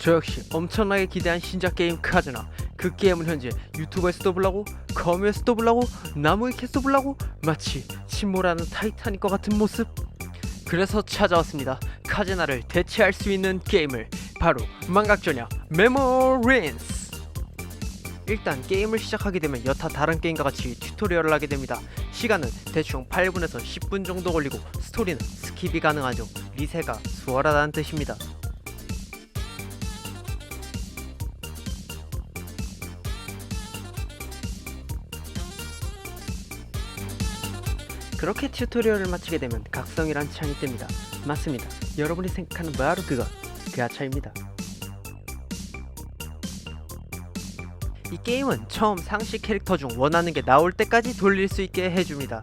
저 역시 엄청나게 기대한 신작 게임 카즈나 그 게임은 현재 유튜브에서도 보려고 검에서도 보려고 나무에 캐스도 보려고 마치 침몰하는 타이타닉과 같은 모습. 그래서 찾아왔습니다. 카즈나를 대체할 수 있는 게임을. 바로 망각전야 메모린스 일단 게임을 시작하게 되면 여타 다른 게임과 같이 튜토리얼을 하게 됩니다. 시간은 대충 8분에서 10분 정도 걸리고 스토리는 스킵이 가능하죠. 리세가 수월하다는 뜻입니다 그렇게 튜토리얼을 마치게 되면 각성이란 창이 뜹니다. 맞습니다. 여러분이 생각하는 바로 그것, 그 아차입니다. 이 게임은 처음 상시 캐릭터 중 원하는 게 나올 때까지 돌릴 수 있게 해줍니다.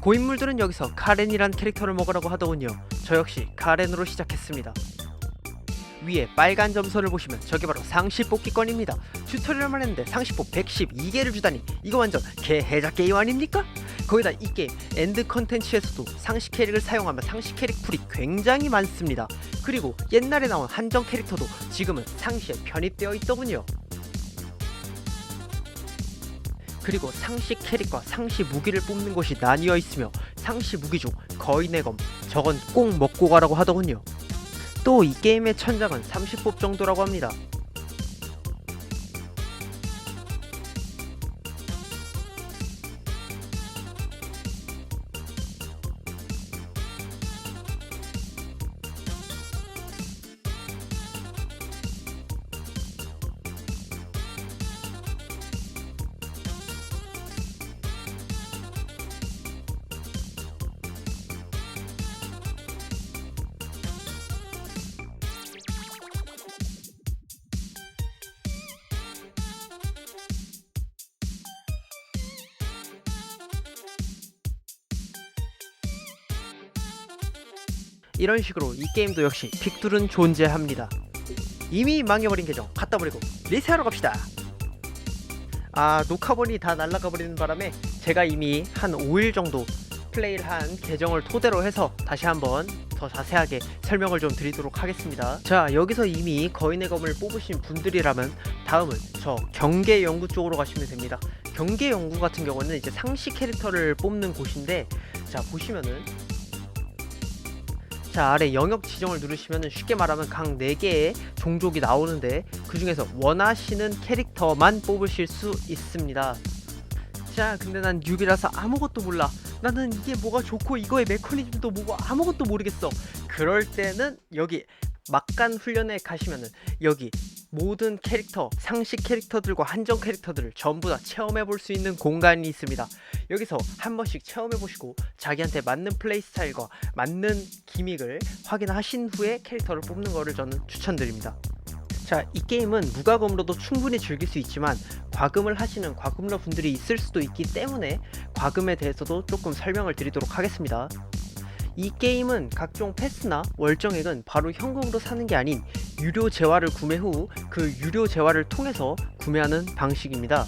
고인물들은 여기서 카렌이란 캐릭터를 먹으라고 하더군요. 저 역시 카렌으로 시작했습니다. 위에 빨간 점선을 보시면 저게 바로 상시 뽑기권입니다. 튜토리얼만 했는데 상시뽑 112개를 주다니 이거 완전 개해자 게임 아닙니까? 거기다 이 게임 엔드 컨텐츠에서도 상시 캐릭을 사용하면 상시 캐릭 풀이 굉장히 많습니다. 그리고 옛날에 나온 한정 캐릭터도 지금은 상시에 편입되어 있더군요. 그리고 상시 캐릭과 상시 무기를 뽑는 곳이 나뉘어 있으며 상시 무기 중 거인의 검 저건 꼭 먹고 가라고 하더군요. 또 이 게임의 천장은 30법 정도라고 합니다. 이런 식으로 이 게임도 역시 픽툴은 존재합니다. 이미 망해버린 계정 갖다 버리고 리세하러 갑시다. 아 녹화본이 다 날아가 버리는 바람에 제가 이미 한 5일 정도 플레이를 한 계정을 토대로 해서 다시 한번 더 자세하게 설명을 좀 드리도록 하겠습니다. 자 여기서 이미 거인의 검을 뽑으신 분들이라면 다음은 저 경계 연구 쪽으로 가시면 됩니다. 경계 연구 같은 경우는 이제 상시 캐릭터를 뽑는 곳인데 자 보시면은 자 아래 영역 지정을 누르시면 쉽게 말하면 각 4개의 종족이 나오는데 그 중에서 원하시는 캐릭터만 뽑으실 수 있습니다. 자 근데 난 뉴비라서 아무것도 몰라. 나는 이게 뭐가 좋고 이거의 메커니즘도 뭐고 아무것도 모르겠어. 그럴 때는 여기 막간 훈련에 가시면은 여기 모든 캐릭터 상시 캐릭터들과 한정 캐릭터들을 전부 다 체험해 볼 수 있는 공간이 있습니다 여기서 한 번씩 체험해 보시고 자기한테 맞는 플레이 스타일과 맞는 기믹을 확인하신 후에 캐릭터를 뽑는 거를 저는 추천드립니다. 자, 이 게임은 무과금으로도 충분히 즐길 수 있지만 과금을 하시는 과금러 분들이 있을 수도 있기 때문에 과금에 대해서도 조금 설명을 드리도록 하겠습니다. 이 게임은 각종 패스나 월정액은 바로 현금으로 사는 게 아닌 유료 재화를 구매 후 그 유료 재화를 통해서 구매하는 방식입니다.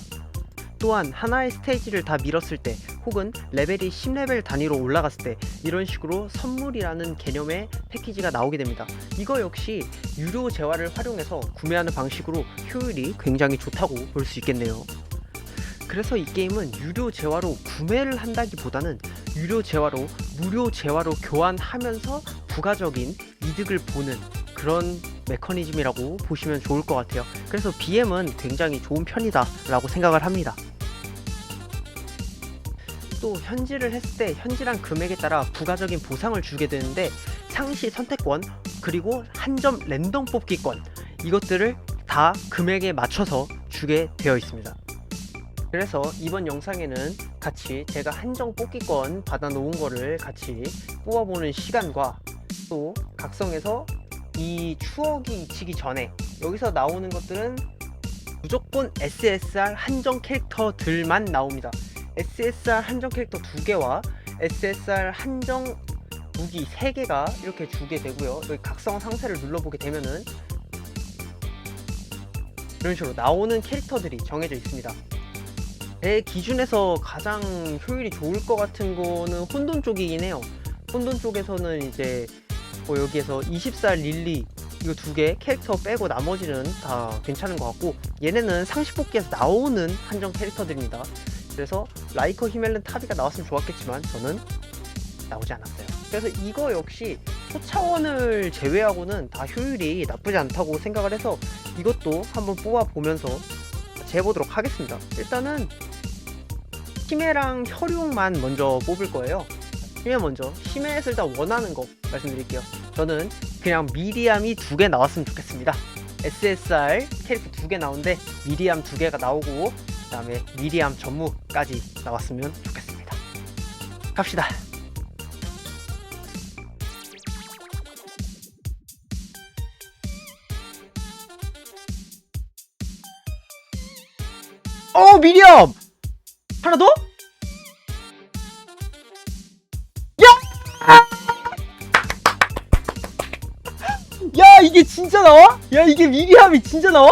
또한 하나의 스테이지를 다 밀었을 때 혹은 레벨이 10레벨 단위로 올라갔을 때 이런 식으로 선물이라는 개념의 패키지가 나오게 됩니다. 이거 역시 유료 재화를 활용해서 구매하는 방식으로 효율이 굉장히 좋다고 볼 수 있겠네요. 그래서 이 게임은 유료 재화로 구매를 한다기보다는 유료 재화로 무료 재화로 교환하면서 부가적인 이득을 보는 그런 메커니즘이라고 보시면 좋을 것 같아요. 그래서 BM은 굉장히 좋은 편이다 라고 생각을 합니다. 또 현질을 했을 때 현질한 금액에 따라 부가적인 보상을 주게 되는데 상시 선택권 그리고 한 점 랜덤 뽑기권 이것들을 다 금액에 맞춰서 주게 되어 있습니다. 그래서 이번 영상에는 같이 제가 한정 뽑기권 받아 놓은 거를 같이 뽑아보는 시간과 또 각성에서 이 추억이 잊히기 전에 여기서 나오는 것들은 무조건 SSR 한정 캐릭터들만 나옵니다. SSR 한정 캐릭터 2개와 SSR 한정 무기 3개가 이렇게 주게 되고요. 여기 각성 상세를 눌러보게 되면은 이런 식으로 나오는 캐릭터들이 정해져 있습니다. 제 기준에서 가장 효율이 좋을 것 같은 거는 혼돈 쪽이긴 해요. 혼돈 쪽에서는 이제 뭐 여기에서 24 릴리 이거 두 개 캐릭터 빼고 나머지는 다 괜찮은 것 같고 얘네는 상시 뽑기에서 나오는 한정 캐릭터들입니다. 그래서 라이커 히멜른 타비가 나왔으면 좋았겠지만 저는 나오지 않았어요. 그래서 이거 역시 초차원을 제외하고는 다 효율이 나쁘지 않다고 생각을 해서 이것도 한번 뽑아 보면서 재보도록 하겠습니다. 일단은 심해랑 혈육만 먼저 뽑을 거예요. 심해 먼저 심해에서 일단 원하는 거 말씀드릴게요. 저는 그냥 미리암이 두 개 나왔으면 좋겠습니다. SSR 캐릭터 두 개 나오는데 미리암 두 개가 나오고 그 다음에 미리암 전무까지 나왔으면 좋겠습니다. 갑시다. 어 미리암 하나 더? 이게 진짜 나와? 야 이게 미리암이 진짜 나와?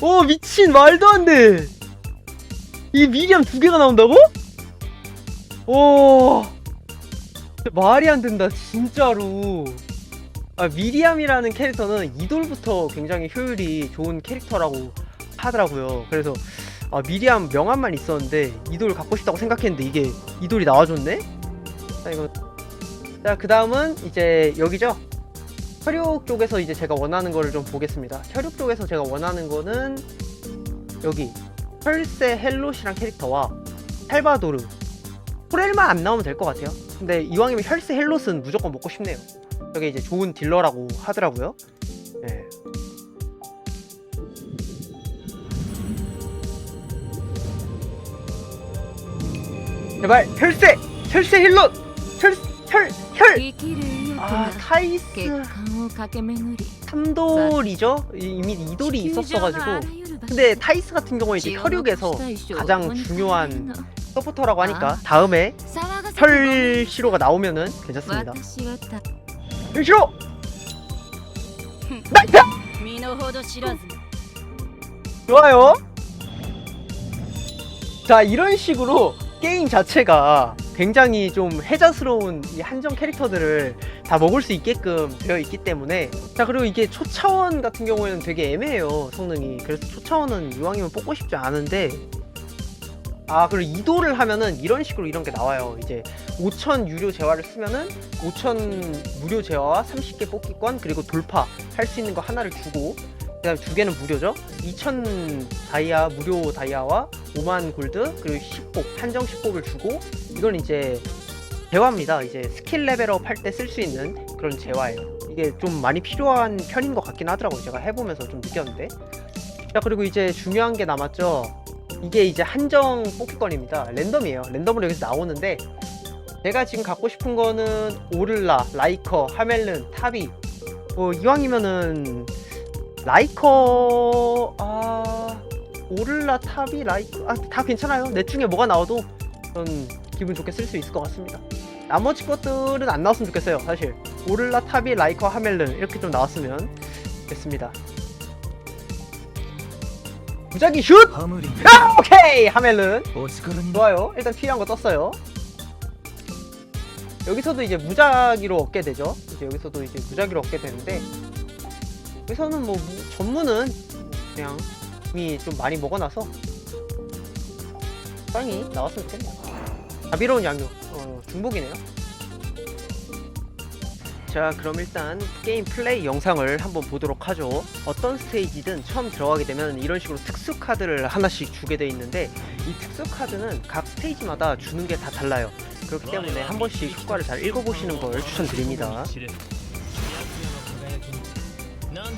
오 미친 말도 안 돼. 이 미리암 두 개가 나온다고? 오 말이 안 된다 진짜로. 아 미리암이라는 캐릭터는 이돌부터 굉장히 효율이 좋은 캐릭터라고 하더라고요. 그래서 아, 미리암 명함만 있었는데 이돌 갖고 싶다고 생각했는데 이게 이돌이 나와줬네? 자 이거 자 그 다음은 이제 여기죠 혈육 쪽에서 이제 제가 원하는 거를 좀 보겠습니다. 혈육 쪽에서 제가 원하는 거는 여기 혈세 헬롯이란 캐릭터와 살바도르. 호렐만 안 나오면 될 것 같아요. 근데 이왕이면 혈세 헬롯은 무조건 먹고 싶네요. 저게 이제 좋은 딜러라고 하더라고요. 네. 제발 혈세 혈세 힐롯 혈 혈! 혈! 아 타이스. 삼돌이죠 이미 이돌이 있었어가지고 근데 타이스 같은 경우에 이제 혈육에서 가장 중요한 서포터라고 하니까 다음에 혈시로가 나오면은 괜찮습니다 혈시로! 나이스! 좋아요 자 이런 식으로 게임 자체가 굉장히 좀 해자스러운 이 한정 캐릭터들을 다 먹을 수 있게끔 되어 있기 때문에. 자 그리고 이게 초차원 같은 경우에는 되게 애매해요 성능이. 그래서 초차원은 이왕이면 뽑고 싶지 않은데. 아 그리고 이도를 하면은 이런 식으로 이런 게 나와요. 이제 5천 유료 재화를 쓰면은 5천 무료 재화와 30개 뽑기권 그리고 돌파 할 수 있는 거 하나를 주고 그다음 두 개는 무료죠. 2천 다이아 무료 다이아와 5만 골드 그리고 10뽑 한정 10뽑을 주고 이건 이제 재화입니다. 이제 스킬 레벨업 할 때 쓸 수 있는 그런 재화예요. 이게 좀 많이 필요한 편인 것 같긴 하더라고요. 제가 해보면서 좀 느꼈는데. 자 그리고 이제 중요한 게 남았죠. 이게 이제 한정 뽑기권입니다. 랜덤이에요. 랜덤으로 여기서 나오는데 제가 지금 갖고 싶은 거는 오를라, 라이커, 하멜른, 타비. 뭐 이왕이면은 라이커 아 오를라 탑이 라이커 아, 다 괜찮아요. 넷 중에 뭐가 나와도 전 기분 좋게 쓸 수 있을 것 같습니다. 나머지 것들은 안 나왔으면 좋겠어요 사실. 오를라 탑이 라이커 하멜른 이렇게 좀 나왔으면 좋겠습니다. 무작위 슛! 아, 오케이! 하멜른. 좋아요. 일단 필요한 거 떴어요. 여기서도 이제 무작위로 얻게 되죠. 이제 여기서도 이제 무작위로 얻게 되는데 여기서는 뭐 무- 전무는 그냥 이미 좀 많이 먹어놔서 빵이 나왔으면 좋겠네요. 자비로운 양육 어, 중복이네요. 자 그럼 일단 게임 플레이 영상을 한번 보도록 하죠 어떤 스테이지든 처음 들어가게 되면 이런 식으로 특수 카드를 하나씩 주게 돼 있는데 이 특수 카드는 각 스테이지마다 주는 게 다 달라요 그렇기 때문에 한 번씩 효과를 잘 읽어보시는 걸 추천드립니다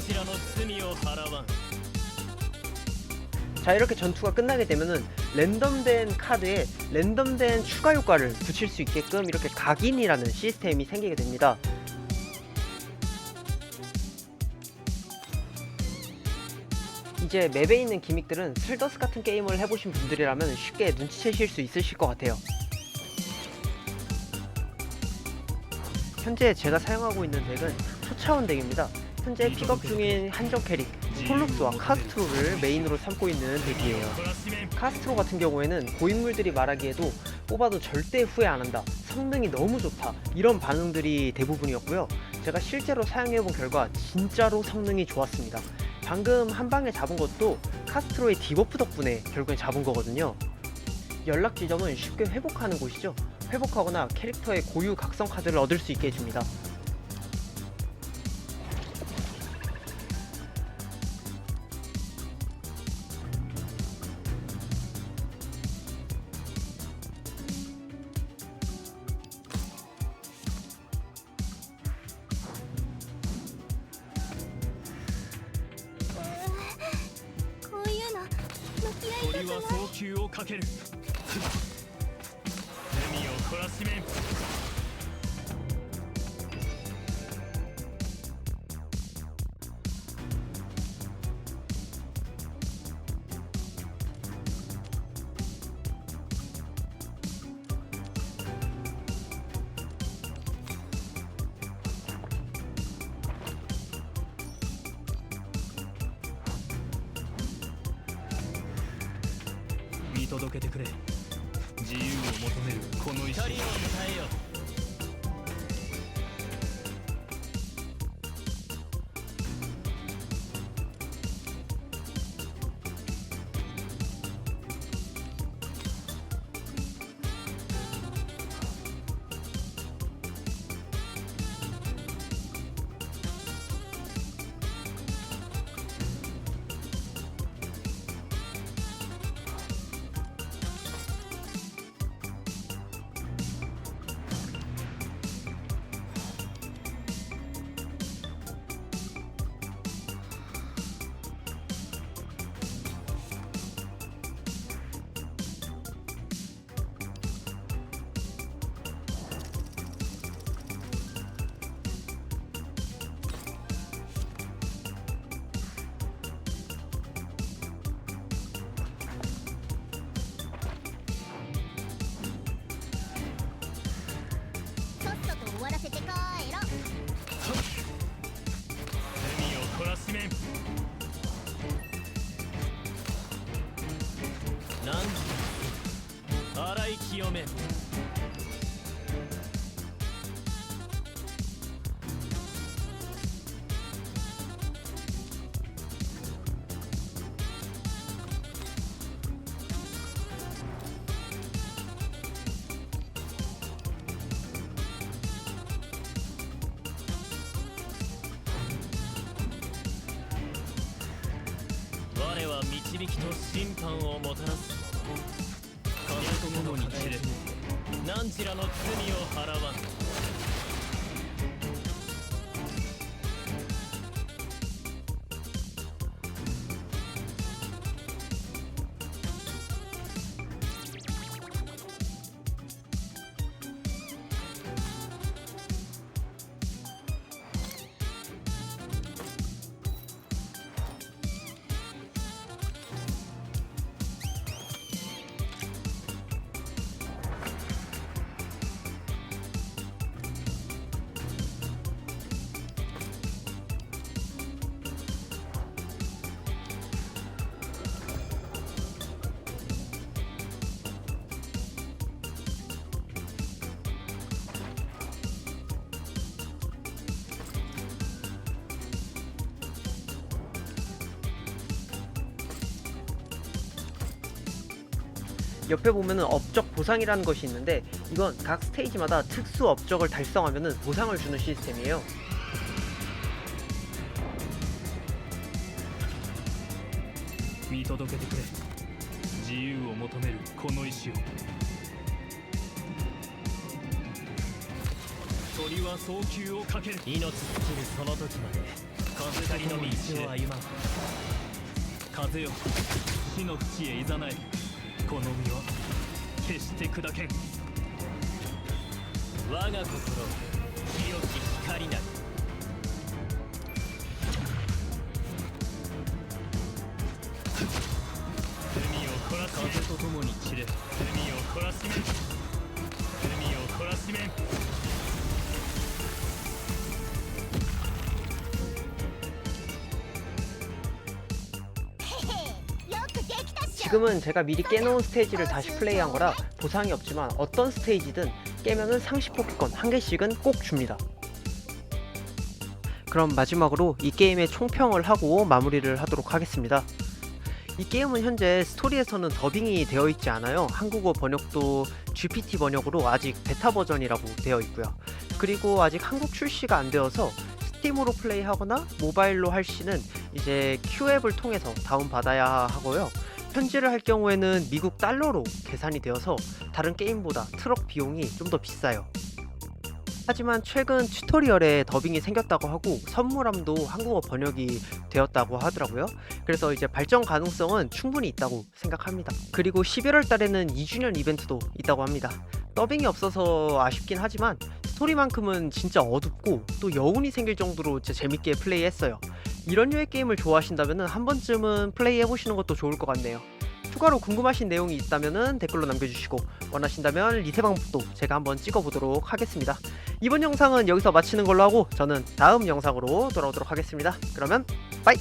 ちらの罪を払わん 자 이렇게 전투가 끝나게 되면은 랜덤된 카드에 랜덤된 추가 효과를 붙일 수 있게끔 이렇게 각인이라는 시스템이 생기게 됩니다 이제 맵에 있는 기믹들은 슬더스 같은 게임을 해보신 분들이라면 쉽게 눈치채실 수 있으실 것 같아요 현재 제가 사용하고 있는 덱은 초차원 덱입니다 현재 픽업 중인 한정 캐릭 폴룩스와 카스트로를 메인으로 삼고 있는 덱이에요. 카스트로 같은 경우에는 고인물들이 말하기에도 뽑아도 절대 후회 안 한다. 성능이 너무 좋다. 이런 반응들이 대부분이었고요. 제가 실제로 사용해본 결과 진짜로 성능이 좋았습니다. 방금 한 방에 잡은 것도 카스트로의 디버프 덕분에 결국엔 잡은 거거든요. 연락 지점은 쉽게 회복하는 곳이죠. 회복하거나 캐릭터의 고유 각성 카드를 얻을 수 있게 해줍니다. 鳥は」早急をかける。罪を懲らしめん届けてくれ。自由を求めるこの光を我は導きと審判をもたらす。風と共に散れ何ちらの罪を払わん。 옆에 보면은 업적 보상이라는 것이 있는데 이건 각 스테이지마다 특수 업적을 달성하면은 보상을 주는 시스템이에요. この身は決して砕けん。我が心清き光なり海を凝らしめ風とともに散れ。海を凝らしめ海を凝らしめ 지금은 제가 미리 깨놓은 스테이지를 다시 플레이한 거라 보상이 없지만 어떤 스테이지든 깨면은 상시 포켓권 한 개씩은 꼭 줍니다. 그럼 마지막으로 이 게임의 총평을 하고 마무리를 하도록 하겠습니다. 이 게임은 현재 스토리에서는 더빙이 되어 있지 않아요. 한국어 번역도 GPT 번역으로 아직 베타 버전이라고 되어 있고요. 그리고 아직 한국 출시가 안 되어서 스팀으로 플레이하거나 모바일로 할 시는 이제 Q앱을 통해서 다운받아야 하고요. 현질을 할 경우에는 미국 달러로 계산이 되어서 다른 게임보다 트럭 비용이 좀 더 비싸요. 하지만 최근 튜토리얼에 더빙이 생겼다고 하고 선물함도 한국어 번역이 되었다고 하더라고요. 그래서 이제 발전 가능성은 충분히 있다고 생각합니다. 그리고 11월 달에는 2주년 이벤트도 있다고 합니다. 더빙이 없어서 아쉽긴 하지만 스토리만큼은 진짜 어둡고 또 여운이 생길 정도로 재밌게 플레이했어요. 이런 류의 게임을 좋아하신다면 한 번쯤은 플레이해 보시는 것도 좋을 것 같네요. 추가로 궁금하신 내용이 있다면 댓글로 남겨주시고 원하신다면 리세 방법도 제가 한번 찍어보도록 하겠습니다. 이번 영상은 여기서 마치는 걸로 하고 저는 다음 영상으로 돌아오도록 하겠습니다. 그러면 빠이!